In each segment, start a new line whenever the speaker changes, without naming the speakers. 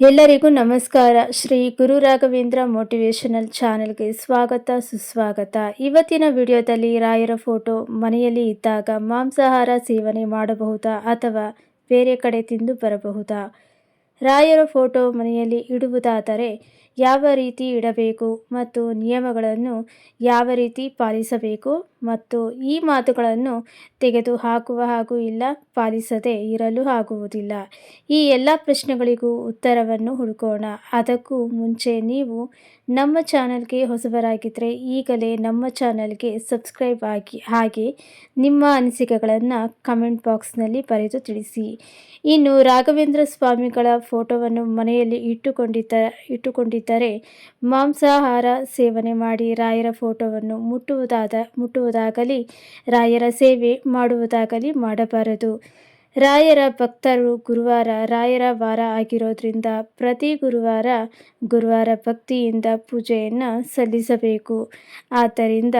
ಎಲ್ಲರಿಗೂ ನಮಸ್ಕಾರ. ಶ್ರೀ ಗುರು ರಾಘವೇಂದ್ರ ಮೋಟಿವೇಶನಲ್ ಚಾನೆಲ್ಗೆ ಸ್ವಾಗತ, ಸುಸ್ವಾಗತ. ಇವತ್ತಿನ ವಿಡಿಯೋದಲ್ಲಿ ರಾಯರ ಫೋಟೋ ಮನೆಯಲ್ಲಿ ಇದ್ದಾಗ ಮಾಂಸಾಹಾರ ಸೇವನೆ ಮಾಡಬಹುದಾ ಅಥವಾ ಬೇರೆ ಕಡೆ ತಿಂದು ಬರಬಹುದಾ? ರಾಯರ ಫೋಟೋ ಮನೆಯಲ್ಲಿ ಇಡುವುದಾದರೆ ಯಾವ ರೀತಿ ಇಡಬೇಕು ಮತ್ತು ನಿಯಮಗಳನ್ನು ಯಾವ ರೀತಿ ಪಾಲಿಸಬೇಕು ಮತ್ತು ಈ ಮಾತುಗಳನ್ನು ತೆಗೆದು ಹಾಕುವ ಹಾಗೂ ಇಲ್ಲ ಪಾಲಿಸದೆ ಇರಲು ಆಗುವುದಿಲ್ಲ. ಈ ಎಲ್ಲ ಪ್ರಶ್ನೆಗಳಿಗೂ ಉತ್ತರವನ್ನು ಹುಡುಕೋಣ. ಅದಕ್ಕೂ ಮುಂಚೆ ನೀವು ನಮ್ಮ ಚಾನಲ್ಗೆ ಹೊಸಬರಾಗಿದ್ದರೆ ಈಗಲೇ ನಮ್ಮ ಚಾನಲ್ಗೆ ಸಬ್ಸ್ಕ್ರೈಬ್ ಆಗಿ, ಹಾಗೆ ನಿಮ್ಮ ಅನಿಸಿಕೆಗಳನ್ನು ಕಮೆಂಟ್ ಬಾಕ್ಸ್ನಲ್ಲಿ ಬರೆದು ತಿಳಿಸಿ. ಇನ್ನು ರಾಘವೇಂದ್ರ ಸ್ವಾಮಿಗಳ ಫೋಟೋವನ್ನು ಮನೆಯಲ್ಲಿ ಇಟ್ಟುಕೊಂಡಿದ್ದ ಇಟ್ಟುಕೊಂಡಿದ್ದರೆ ಮಾಂಸಾಹಾರ ಸೇವನೆ ಮಾಡಿ ರಾಯರ ಫೋಟೋವನ್ನು ಮುಟ್ಟುವುದಾದ, ಮುಟ್ಟುವುದಾಗಲಿ, ರಾಯರ ಸೇವೆ ಮಾಡುವುದಾಗಲಿ ಮಾಡಬಾರದು. ರಾಯರ ಭಕ್ತರು ಗುರುವಾರ ರಾಯರ ವಾರ ಆಗಿರೋದ್ರಿಂದ ಪ್ರತಿ ಗುರುವಾರ ಗುರುವಾರ ಭಕ್ತಿಯಿಂದ ಪೂಜೆಯನ್ನು ಸಲ್ಲಿಸಬೇಕು. ಆದ್ದರಿಂದ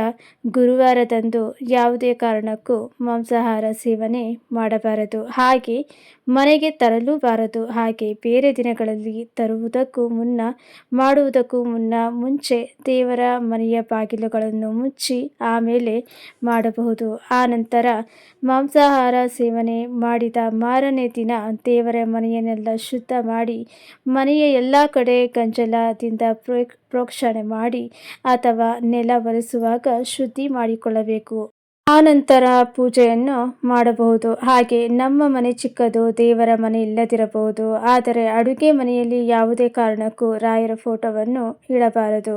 ಗುರುವಾರದಂದು ಯಾವುದೇ ಕಾರಣಕ್ಕೂ ಮಾಂಸಾಹಾರ ಸೇವನೆ ಮಾಡಬಾರದು. ಹಾಗೆ ಮನೆಗೆ ತರಲು ಬಾರದು ಹಾಗೆ ಬೇರೆ ದಿನಗಳಲ್ಲಿ ತರುವುದಕ್ಕೂ ಮುನ್ನ, ಮಾಡುವುದಕ್ಕೂ ಮುನ್ನ ಮುಂಚೆ ದೇವರ ಮನೆಯ ಬಾಗಿಲುಗಳನ್ನು ಮುಚ್ಚಿ ಆಮೇಲೆ ಮಾಡಬಹುದು. ಆ ನಂತರ ಮಾಂಸಾಹಾರ ಸೇವನೆ ಮಾಡಿದ ಮಾರನೇ ದಿನ ದೇವರ ಮನೆಯನ್ನೆಲ್ಲ ಶುದ್ಧ ಮಾಡಿ, ಮನೆಯ ಎಲ್ಲ ಕಡೆ ಗಂಜಲದಿಂದ ಪ್ರೋಕ್ಷಣೆ ಮಾಡಿ ಅಥವಾ ನೆಲ ಒರೆಸುವಾಗ ಶುದ್ಧಿ ಮಾಡಿಕೊಳ್ಳಬೇಕು. ಆನಂತರ ಪೂಜೆಯನ್ನು ಮಾಡಬಹುದು. ಹಾಗೆ ನಮ್ಮ ಮನೆ ಚಿಕ್ಕದು, ದೇವರ ಮನೆ ಇಲ್ಲದಿರಬಹುದು. ಆದರೆ ಅಡುಗೆ ಮನೆಯಲ್ಲಿ ಯಾವುದೇ ಕಾರಣಕ್ಕೂ ರಾಯರ ಫೋಟೋವನ್ನು ಇಡಬಾರದು.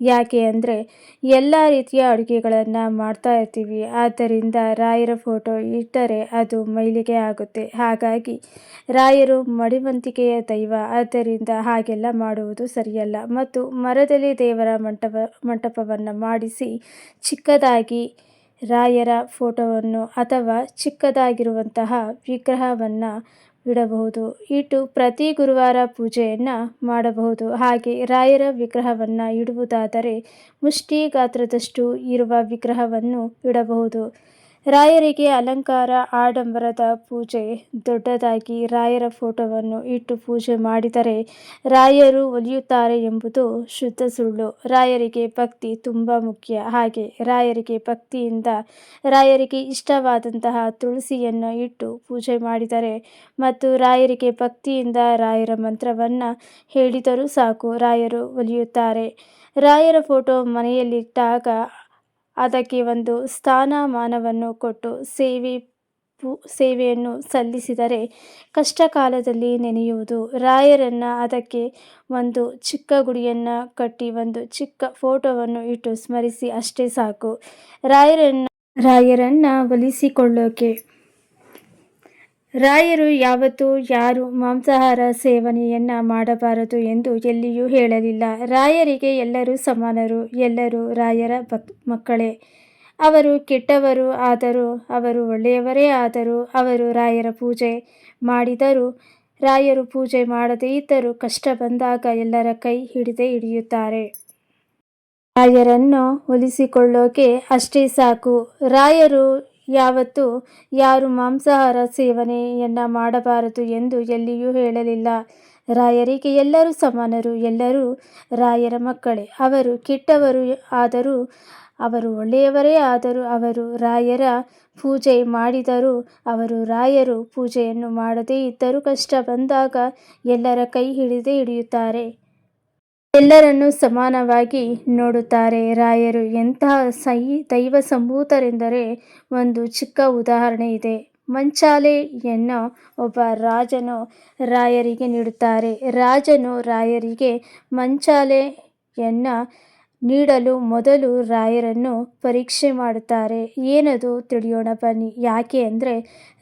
ಯಾಕೆ ಅಂದರೆ ಎಲ್ಲ ರೀತಿಯ ಅಡುಗೆಗಳನ್ನು ಮಾಡ್ತಾ ಇರ್ತೀವಿ. ಆದ್ದರಿಂದ ರಾಯರ ಫೋಟೋ ಇಟ್ಟರೆ ಅದು ಮೈಲಿಗೆ ಆಗುತ್ತೆ. ಹಾಗಾಗಿ ರಾಯರು ಮಡಿವಂತಿಕೆಯ ದೈವ. ಆದ್ದರಿಂದ ಹಾಗೆಲ್ಲ ಮಾಡುವುದು ಸರಿಯಲ್ಲ. ಮತ್ತು ಮರದಲ್ಲಿ ದೇವರ ಮಂಟಪ, ಮಂಟಪವನ್ನು ಮಾಡಿಸಿ ಚಿಕ್ಕದಾಗಿ ರಾಯರ ಫೋಟೋವನ್ನು ಅಥವಾ ಚಿಕ್ಕದಾಗಿರುವಂತಹ ವಿಗ್ರಹವನ್ನು ಇಡಬಹುದು. ಇಟ್ಟು ಪ್ರತಿ ಗುರುವಾರ ಪೂಜೆಯನ್ನು ಮಾಡಬಹುದು. ಹಾಗೆ ರಾಯರ ವಿಗ್ರಹವನ್ನು ಇಡುವುದಾದರೆ ಮುಷ್ಟಿ ಗಾತ್ರದಷ್ಟು ಇರುವ ವಿಗ್ರಹವನ್ನು ಇಡಬಹುದು. ರಾಯರಿಗೆ ಅಲಂಕಾರ, ಆಡಂಬರದ ಪೂಜೆ. ದೊಡ್ಡದಾಗಿ ರಾಯರ ಫೋಟೋವನ್ನು ಇಟ್ಟು ಪೂಜೆ ಮಾಡಿದರೆ ರಾಯರು ಒಲಿಯುತ್ತಾರೆ ಎಂಬುದು ಶುದ್ಧ ಸುಳ್ಳು. ರಾಯರಿಗೆ ಭಕ್ತಿ ತುಂಬ ಮುಖ್ಯ. ಹಾಗೆ ರಾಯರಿಗೆ ಭಕ್ತಿಯಿಂದ, ರಾಯರಿಗೆ ಇಷ್ಟವಾದಂತಹ ತುಳಸಿಯನ್ನು ಇಟ್ಟು ಪೂಜೆ ಮಾಡಿದರೆ ಮತ್ತು ರಾಯರಿಗೆ ಭಕ್ತಿಯಿಂದ ರಾಯರ ಮಂತ್ರವನ್ನು ಹೇಳಿದರೂ ಸಾಕು. ರಾಯರು ಒಲಿಯುತ್ತಾರೆ. ರಾಯರ ಫೋಟೋ ಮನೆಯಲ್ಲಿಟ್ಟಾಗ ಅದಕ್ಕೆ ಒಂದು ಸ್ಥಾನಮಾನವನ್ನು ಕೊಟ್ಟು ಸೇವೆ ಸೇವೆಯನ್ನು ಸಲ್ಲಿಸಿದರೆ ಕಷ್ಟ ಕಾಲದಲ್ಲಿ ನೆನೆಯುವುದು. ರಾಯರನ್ನು ಅದಕ್ಕೆ ಒಂದು ಚಿಕ್ಕ ಗುಡಿಯನ್ನು ಕಟ್ಟಿ ಒಂದು ಚಿಕ್ಕ ಫೋಟೋವನ್ನು ಇಟ್ಟು ಸ್ಮರಿಸಿ ಅಷ್ಟೇ ಸಾಕು. ರಾಯರನ್ನು ರಾಯರನ್ನು ಒಲಿಸಿಕೊಳ್ಳೋಕೆ ರಾಯರು ಯಾವತ್ತೂ ಯಾರು ಮಾಂಸಾಹಾರ ಸೇವನೆಯನ್ನು ಮಾಡಬಾರದು ಎಂದು ಎಲ್ಲಿಯೂ ಹೇಳಲಿಲ್ಲ. ರಾಯರಿಗೆ ಎಲ್ಲರೂ ಸಮಾನರು, ಎಲ್ಲರೂ ರಾಯರ ಭಕ್, ಮಕ್ಕಳೇ. ಅವರು ಕೆಟ್ಟವರು ಆದರೂ ಅವರು ಒಳ್ಳೆಯವರೇ ಆದರೂ ಅವರು ರಾಯರ ಪೂಜೆ ಮಾಡಿದರೂ, ರಾಯರು ಪೂಜೆ ಮಾಡದೇ ಇದ್ದರೂ ಕಷ್ಟ ಬಂದಾಗ ಎಲ್ಲರ ಕೈ ಹಿಡಿದೇ ಹಿಡಿಯುತ್ತಾರೆ. ರಾಯರನ್ನು ಒಲಿಸಿಕೊಳ್ಳೋಕೆ ಅಷ್ಟೇ ಸಾಕು. ರಾಯರು ಯಾವತ್ತೂ ಯಾರು ಮಾಂಸಾಹಾರ ಸೇವನೆಯನ್ನು ಮಾಡಬಾರದು ಎಂದು ಎಲ್ಲಿಯೂ ಹೇಳಲಿಲ್ಲ. ರಾಯರಿಗೆ ಎಲ್ಲರೂ ಸಮಾನರು, ಎಲ್ಲರೂ ರಾಯರ ಮಕ್ಕಳೇ. ಅವರು ಕೆಟ್ಟವರು ಆದರೂ ಅವರು ಒಳ್ಳೆಯವರೇ ಆದರೂ ಅವರು ರಾಯರ ಪೂಜೆ ಮಾಡಿದರೂ ಅವರು ರಾಯರು ಪೂಜೆಯನ್ನು ಮಾಡದೇ ಇದ್ದರೂ ಕಷ್ಟ ಬಂದಾಗ ಎಲ್ಲರ ಕೈ ಹಿಡಿದೇ ಹಿಡಿಯುತ್ತಾರೆ. ಎಲ್ಲರನ್ನೂ ಸಮಾನವಾಗಿ ನೋಡುತ್ತಾರೆ. ರಾಯರು ಎಂತಹ ಸೈ ದೈವ ಸಂಭೂತರೆಂದರೆ ಒಂದು ಚಿಕ್ಕ ಉದಾಹರಣೆ ಇದೆ. ಮಂಚಾಲೆಯನ್ನು ಒಬ್ಬ ರಾಜನು ರಾಯರಿಗೆ ನೀಡುತ್ತಾರೆ. ರಾಜನು ರಾಯರಿಗೆ ಮಂಚಾಲೆಯನ್ನು ನೀಡಲು ಮೊದಲು ರಾಯರನ್ನು ಪರೀಕ್ಷೆ ಮಾಡುತ್ತಾರೆ. ಏನದು ತಿಳಿಯೋಣ ಬನ್ನಿ. ಯಾಕೆ ಅಂದರೆ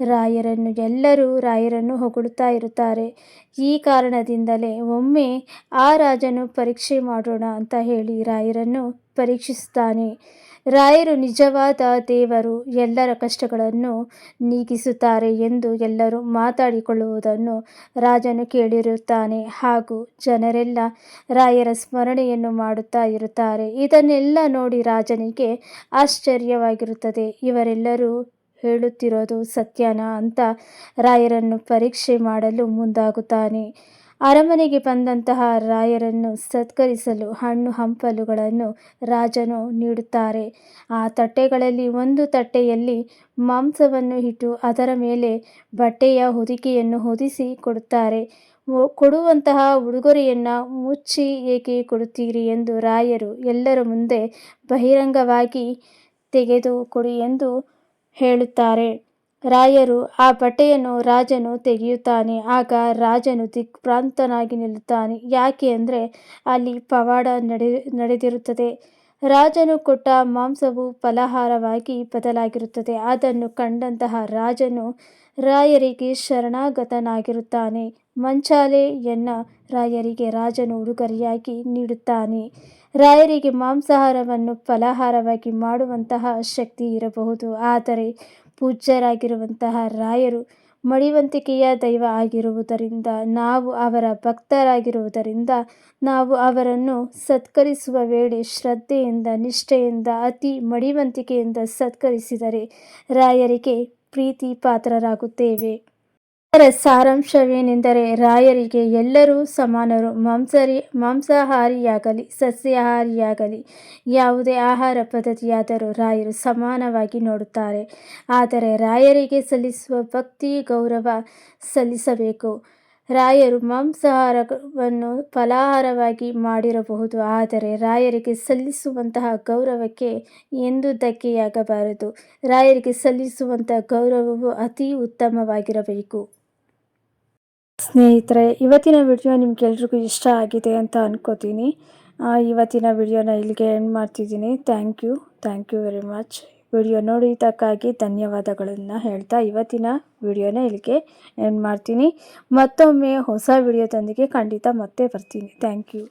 ರಾಯರನ್ನು ಎಲ್ಲರೂ ರಾಯರನ್ನು ಹೊಗಳುತ್ತಾ ಇರುತ್ತಾರೆ. ಈ ಕಾರಣದಿಂದಲೇ ಒಮ್ಮೆ ಆ ರಾಜನು ಪರೀಕ್ಷೆ ಮಾಡೋಣ ಅಂತ ಹೇಳಿ ರಾಯರನ್ನು ಪರೀಕ್ಷಿಸುತ್ತಾನೆ. ರಾಯರು ನಿಜವಾದ ದೇವರು, ಎಲ್ಲರ ಕಷ್ಟಗಳನ್ನು ನೀಗಿಸುತ್ತಾರೆ ಎಂದು ಎಲ್ಲರೂ ಮಾತಾಡಿಕೊಳ್ಳುವುದನ್ನು ರಾಜನು ಕೇಳಿರುತ್ತಾನೆ. ಹಾಗೂ ಜನರೆಲ್ಲ ರಾಯರ ಸ್ಮರಣೆಯನ್ನು ಮಾಡುತ್ತಾ ಇರುತ್ತಾರೆ. ಇದನ್ನೆಲ್ಲ ನೋಡಿ ರಾಜನಿಗೆ ಆಶ್ಚರ್ಯವಾಗಿರುತ್ತದೆ. ಇವರೆಲ್ಲರೂ ಹೇಳುತ್ತಿರೋದು ಸತ್ಯನಾ ಅಂತ ರಾಯರನ್ನು ಪರೀಕ್ಷೆ ಮಾಡಲು ಮುಂದಾಗುತ್ತಾನೆ. ಅರಮನೆಗೆ ಬಂದಂತಹ ರಾಯರನ್ನು ಸತ್ಕರಿಸಲು ಹಣ್ಣು ಹಂಪಲುಗಳನ್ನು ರಾಜನು ನೀಡುತ್ತಾರೆ. ಆ ತಟ್ಟೆಗಳಲ್ಲಿ ಒಂದು ತಟ್ಟೆಯಲ್ಲಿ ಮಾಂಸವನ್ನು ಇಟ್ಟು ಅದರ ಮೇಲೆ ಬಟ್ಟೆಯ ಹೊದಿಕೆಯನ್ನು ಹೊದಿಸಿ ಕೊಡುತ್ತಾರೆ. ಕೊಡುವಂತಹ ಉಡುಗೊರೆಯನ್ನು ಮುಚ್ಚಿ ಏಕೆ ಕೊಡುತ್ತೀರಿ ಎಂದು ರಾಯರು ಎಲ್ಲರ ಮುಂದೆ ಬಹಿರಂಗವಾಗಿ ತೆಗೆದು ಕೊಡಿ ಎಂದು ಹೇಳುತ್ತಾರೆ. ರಾಯರು ಆ ಬಟ್ಟೆಯನ್ನು ರಾಜನು ತೆಗೆಯುತ್ತಾನೆ. ಆಗ ರಾಜನು ದಿಗ್ಭ್ರಾಂತನಾಗಿ ನಿಲ್ಲುತ್ತಾನೆ. ಯಾಕೆ ಅಂದರೆ ಅಲ್ಲಿ ಪವಾಡ ನಡೆ, ನಡೆದಿರುತ್ತದೆ. ರಾಜನು ಕೊಟ್ಟ ಮಾಂಸವು ಫಲಹಾರವಾಗಿ ಬದಲಾಗಿರುತ್ತದೆ. ಅದನ್ನು ಕಂಡಂತಹ ರಾಜನು ರಾಯರಿಗೆ ಶರಣಾಗತನಾಗಿರುತ್ತಾನೆ. ಮಂಚಾಲೆಯನ್ನ ರಾಯರಿಗೆ ರಾಜನು ಉಡುಗೊರೆಯಾಗಿ ನೀಡುತ್ತಾನೆ. ರಾಯರಿಗೆ ಮಾಂಸಾಹಾರವನ್ನು ಫಲಹಾರವಾಗಿ ಮಾಡುವಂತಹ ಶಕ್ತಿ ಇರಬಹುದು. ಆದರೆ ಪೂಜ್ಯರಾಗಿರುವಂತಹ ರಾಯರು ಮಡಿವಂತಿಕೆಯ ದೈವ ಆಗಿರುವುದರಿಂದ, ನಾವು ಅವರ ಭಕ್ತರಾಗಿರುವುದರಿಂದ, ನಾವು ಅವರನ್ನು ಸತ್ಕರಿಸುವ ವೇಳೆ ಶ್ರದ್ಧೆಯಿಂದ, ನಿಷ್ಠೆಯಿಂದ, ಅತಿ ಮಡಿವಂತಿಕೆಯಿಂದ ಸತ್ಕರಿಸಿದರೆ ರಾಯರಿಗೆ ಪ್ರೀತಿ ಪಾತ್ರರಾಗುತ್ತೇವೆ ಇದರ ಸಾರಾಂಶವೇನೆಂದರೆ ರಾಯರಿಗೆ ಎಲ್ಲರೂ ಸಮಾನರು. ಮಾಂಸರಿ, ಮಾಂಸಾಹಾರಿಯಾಗಲಿ, ಸಸ್ಯಾಹಾರಿಯಾಗಲಿ, ಯಾವುದೇ ಆಹಾರ ಪದ್ಧತಿಯಾದರೂ ರಾಯರು ಸಮಾನವಾಗಿ ನೋಡುತ್ತಾರೆ. ಆದರೆ ರಾಯರಿಗೆ ಸಲ್ಲಿಸುವ ಭಕ್ತಿ, ಗೌರವ ಸಲ್ಲಿಸಬೇಕು. ರಾಯರು ಮಾಂಸಾಹಾರವನ್ನು ಫಲಾಹಾರವಾಗಿ ಮಾಡಿರಬಹುದು. ಆದರೆ ರಾಯರಿಗೆ ಸಲ್ಲಿಸುವಂತಹ ಗೌರವಕ್ಕೆ ಎಂದು ಧಕ್ಕೆಯಾಗಬಾರದು. ರಾಯರಿಗೆ ಸಲ್ಲಿಸುವಂತಹ ಗೌರವವು ಅತಿ ಉತ್ತಮವಾಗಿರಬೇಕು. ಸ್ನೇಹಿತರೆ, ಇವತ್ತಿನ ವಿಡಿಯೋ ನಿಮ್ಗೆಲ್ರಿಗೂ ಇಷ್ಟ ಆಗಿದೆ ಅಂತ ಅನ್ಕೋತೀನಿ. ಇವತ್ತಿನ ವಿಡಿಯೋನ ಇಲ್ಲಿಗೆ ಎಂಡ್ ಮಾಡ್ತಿದ್ದೀನಿ. Thank you thank you very much video ನೋಡಿದ್ದಕ್ಕಾಗಿ ಧನ್ಯವಾದಗಳನ್ನು ಹೇಳ್ತಾ ಇವತ್ತಿನ ವಿಡಿಯೋನ ಇಲ್ಲಿಗೆ ಎಂಡ್ ಮಾಡ್ತೀನಿ. ಮತ್ತೊಮ್ಮೆ ಹೊಸ ವಿಡಿಯೋದೊಂದಿಗೆ ಖಂಡಿತ ಮತ್ತೆ ಬರ್ತೀನಿ. Thank you